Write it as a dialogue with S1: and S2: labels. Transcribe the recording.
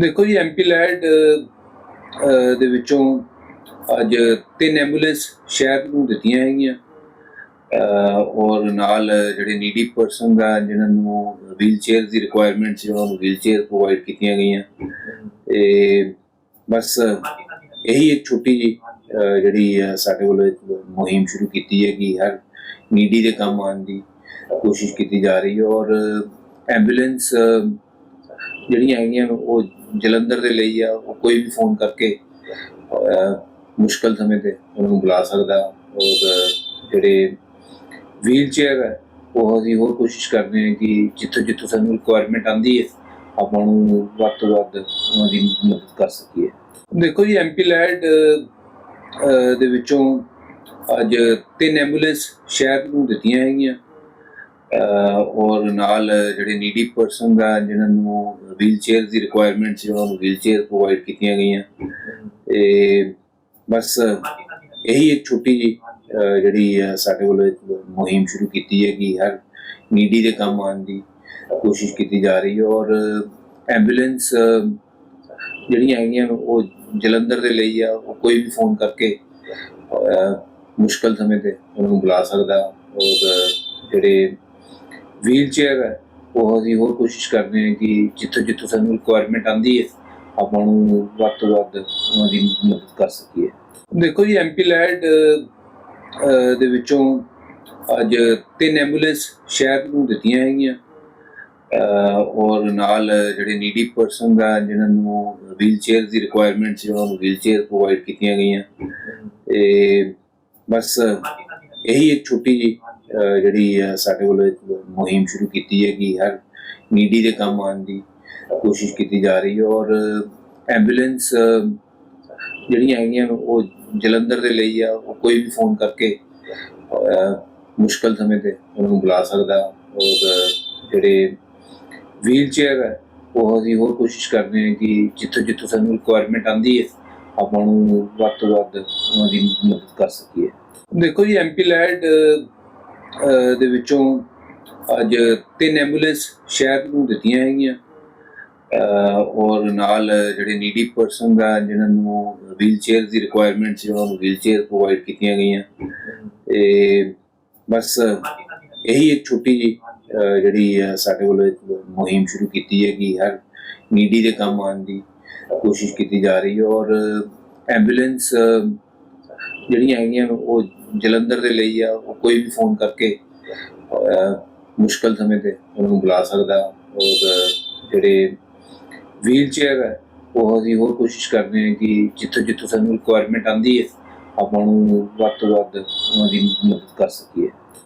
S1: ਦੇਖੋ ਜੀ MP lead ਦੇ ਵਿੱਚੋਂ ਅੱਜ ਤਿੰਨ ਐਂਬੂਲੈਂਸ ਸ਼ਹਿਰ ਨੂੰ ਦਿੱਤੀਆਂ ਹੈਗੀਆਂ। ਔਰ ਨਾਲ ਜਿਹੜੇ ਨੀਡੀ ਪਰਸਨ ਦਾ ਜਿਹਨਾਂ ਨੂੰ ਵੀਲ ਚੇਅਰ ਦੀ ਰਿਕੁਆਇਰਮੈਂਟ ਸੀ ਉਹਨਾਂ ਨੂੰ ਵੀਲ ਚੇਅਰ ਪ੍ਰੋਵਾਈਡ ਕੀਤੀਆਂ ਗਈਆਂ। ਤੇ ਬਸ ਇਹੀ ਇੱਕ ਛੋਟੀ ਜੀ ਜਿਹੜੀ ਅਹ, ਸਾਡੇ ਵੱਲੋਂ ਇੱਕ ਮੁਹਿੰਮ ਸ਼ੁਰੂ ਕੀਤੀ ਹੈ ਕਿ ਹਰ ਨੀਡੀ ਦੇ ਕੰਮ ਆਉਣ ਦੀ ਕੋਸ਼ਿਸ਼ ਕੀਤੀ ਜਾ ਰਹੀ ਹੈ। ਔਰ ਐਂਬੂਲੈਂਸ ਜਿਹੜੀਆਂ ਹੈਗੀਆਂ ਉਹ ਜਲੰਧਰ ਦੇ ਲਈ ਆ, ਉਹ ਕੋਈ ਵੀ ਫੋਨ ਕਰਕੇ ਮੁਸ਼ਕਲ ਸਮੇਂ ਤੇ ਉਹਨਾਂ ਨੂੰ ਬੁਲਾ ਸਕਦਾ। ਔਰ ਜਿਹੜੇ ਵੀਲ ਚੇਅਰ ਹੈ, ਉਹ ਅਸੀਂ ਹੋਰ ਕੋਸ਼ਿਸ਼ ਕਰਦੇ ਹਾਂ ਕਿ ਜਿੱਥੋਂ ਜਿੱਥੋਂ ਸਾਨੂੰ ਰਿਕੁਆਇਰਮੈਂਟ ਆਂਦੀ ਹੈ, ਆਪਾਂ ਨੂੰ ਵੱਧ ਤੋਂ ਵੱਧ ਉਹਨਾਂ ਦੀ ਮਦਦ ਕਰ ਸਕੀਏ। ਦੇਖੋ ਜੀ ਐਮਪੀ ਲੈਡ ਦੇ ਵਿੱਚੋਂ ਅੱਜ ਤਿੰਨ ਐਂਬੂਲੈਂਸ ਸ਼ਹਿਰ ਨੂੰ ਦਿੱਤੀਆਂ ਹੈਗੀਆਂ। ਔਰ ਨਾਲ ਜਿਹੜੇ ਨੀਡੀ ਪਰਸਨ ਦਾ ਜਿਹਨਾਂ ਨੂੰ ਵੀਲ ਚੇਅਰ ਦੀ ਰਿਕੁਆਇਰਮੈਂਟ ਸੀ ਉਹਨਾਂ ਨੂੰ ਵੀਲ ਚੇਅਰ ਪ੍ਰੋਵਾਈਡ ਕੀਤੀਆਂ ਗਈਆਂ। ਤੇ ਬਸ ਇਹੀ ਇੱਕ ਛੋਟੀ ਜੀ ਜਿਹੜੀ ਅਹ, ਸਾਡੇ ਵੱਲੋਂ ਇੱਕ ਮੁਹਿੰਮ ਸ਼ੁਰੂ ਕੀਤੀ ਹੈ ਕਿ ਹਰ ਨੀਡੀ ਦੇ ਕੰਮ ਆਉਣ ਦੀ ਕੋਸ਼ਿਸ਼ ਕੀਤੀ ਜਾ ਰਹੀ ਹੈ ਔਰ ਐਂਬੂਲੈਂਸ ਜਿਹੜੀਆਂ ਹੈਗੀਆਂ ਉਹ ਜਲੰਧਰ ਦੇ ਲਈ ਆ ਉਹ ਕੋਈ ਵੀ ਫੋਨ ਕਰਕੇ ਮੁਸ਼ਕਲ ਸਮੇਂ ਤੇ ਉਹਨਾਂ ਨੂੰ ਬੁਲਾ ਸਕਦਾ ਔਰ ਜਿਹੜੇ ਵੀਲ ਚੇਅਰ ਹੈ। ਉਹ ਅਸੀਂ ਹੋਰ ਕੋਸ਼ਿਸ਼ ਕਰਦੇ ਹਾਂ ਕਿ ਜਿੱਥੋਂ ਜਿੱਥੋਂ ਸਾਨੂੰ ਰਿਕੁਆਇਰਮੈਂਟ ਆਂਦੀ ਹੈ, ਆਪਾਂ ਨੂੰ ਵੱਧ ਤੋਂ ਵੱਧ ਉਹਨਾਂ ਦੀ ਮਦਦ ਕਰ ਸਕੀਏ। ਦੇਖੋ ਜੀ ਐਮਪੀ ਲੈਡ ਦੇ ਵਿੱਚੋਂ ਅੱਜ ਤਿੰਨ ਐਂਬੂਲੈਂਸ ਸ਼ਹਿਰ ਨੂੰ ਦਿੱਤੀਆਂ ਹੈਗੀਆਂ। ਔਰ ਨਾਲ ਜਿਹੜੇ ਨੀਡੀ ਪਰਸਨ ਦਾ, ਜਿਹਨਾਂ ਨੂੰ ਵੀਲ ਚੇਅਰ ਦੀ ਰਿਕੁਆਇਰਮੈਂਟ ਸੀ, ਉਹਨਾਂ ਨੂੰ ਵੀਲ ਚੇਅਰ ਪ੍ਰੋਵਾਈਡ ਕੀਤੀਆਂ ਗਈਆਂ। ਤੇ ਬਸ ਇਹੀ ਇੱਕ ਛੋਟੀ ਜੀ ਜਿਹੜੀ ਸਾਡੇ ਵੱਲੋਂ ਇੱਕ ਮੁਹਿੰਮ ਸ਼ੁਰੂ ਕੀਤੀ ਹੈ ਕਿ ਹਰ ਨੀਡੀ ਦੇ ਕੰਮ ਆਉਣ ਦੀ ਕੋਸ਼ਿਸ਼ ਕੀਤੀ ਜਾ ਰਹੀ ਹੈ ਔਰ ਐਂਬੂਲੈਂਸ ਜਿਹੜੀਆਂ ਹੈਗੀਆਂ ਉਹ ਜਲੰਧਰ ਦੇ ਲਈ ਆ, ਉਹ ਕੋਈ ਵੀ ਫੋਨ ਕਰਕੇ ਮੁਸ਼ਕਲ ਸਮੇਂ ਤੇ ਉਹਨਾਂ ਨੂੰ ਬੁਲਾ ਸਕਦਾ। ਔਰ ਜਿਹੜੇ ਵੀਲ ਚੇਅਰ ਹੈ, ਉਹ ਅਸੀਂ ਹੋਰ ਕੋਸ਼ਿਸ਼ ਕਰਦੇ ਹਾਂ ਕਿ ਜਿੱਥੋਂ ਜਿੱਥੋਂ ਸਾਨੂੰ ਰਿਕੁਆਇਰਮੈਂਟ ਆਂਦੀ ਹੈ, ਆਪਾਂ ਨੂੰ ਵੱਧ ਤੋਂ ਵੱਧ ਉਹਨਾਂ ਦੀ ਮਦਦ ਕਰ ਸਕੀਏ। ਦੇਖੋ ਜੀ ਐਮਪੀ ਲੈਡ ਦੇ ਵਿੱਚੋਂ ਅੱਜ ਤਿੰਨ ਐਂਬੂਲੈਂਸ ਸ਼ਹਿਰ ਨੂੰ ਦਿੱਤੀਆਂ ਹੈਗੀਆਂ। ਔਰ ਨਾਲ ਜਿਹੜੇ ਨੀਡੀ ਪਰਸਨ ਦਾ ਜਿਹਨਾਂ ਨੂੰ ਵੀਲ ਚੇਅਰ ਦੀ ਰਿਕੁਆਇਰਮੈਂਟ ਸੀ ਉਹਨਾਂ ਨੂੰ ਵੀਲ ਚੇਅਰ ਪ੍ਰੋਵਾਈਡ ਕੀਤੀਆਂ ਗਈਆਂ। ਤੇ ਬਸ ਇਹੀ ਇੱਕ ਛੋਟੀ ਜੀ ਜਿਹੜੀ ਅਹ, ਸਾਡੇ ਵੱਲੋਂ ਇੱਕ ਮੁਹਿੰਮ ਸ਼ੁਰੂ ਕੀਤੀ ਹੈ ਕਿ ਹਰ ਨੀਡੀ ਦੇ ਕੰਮ ਆਉਣ ਦੀ ਕੋਸ਼ਿਸ਼ ਕੀਤੀ ਜਾ ਰਹੀ ਹੈ। ਔਰ ਐਂਬੂਲੈਂਸ ਜਿਹੜੀਆਂ ਹੈਗੀਆਂ ਉਹ ਜਲੰਧਰ ਦੇ ਲਈ ਆ, ਉਹ ਕੋਈ ਵੀ ਫੋਨ ਕਰਕੇ ਮੁਸ਼ਕਲ ਸਮੇਂ ਤੇ ਉਹਨਾਂ ਨੂੰ ਬੁਲਾ ਸਕਦਾ। ਔਰ ਜਿਹੜੇ ਵੀਲ ਚੇਅਰ ਹੈ, ਉਹ ਅਸੀਂ ਹੋਰ ਕੋਸ਼ਿਸ਼ ਕਰਦੇ ਹਾਂ ਕਿ ਜਿੱਥੋਂ ਜਿੱਥੋਂ ਸਾਨੂੰ ਰਿਕੁਆਇਰਮੈਂਟ ਆਂਦੀ ਹੈ, ਆਪਾਂ ਨੂੰ ਵੱਧ ਤੋਂ ਵੱਧ ਉਹਨਾਂ ਦੀ ਮਦਦ ਕਰ ਸਕੀਏ।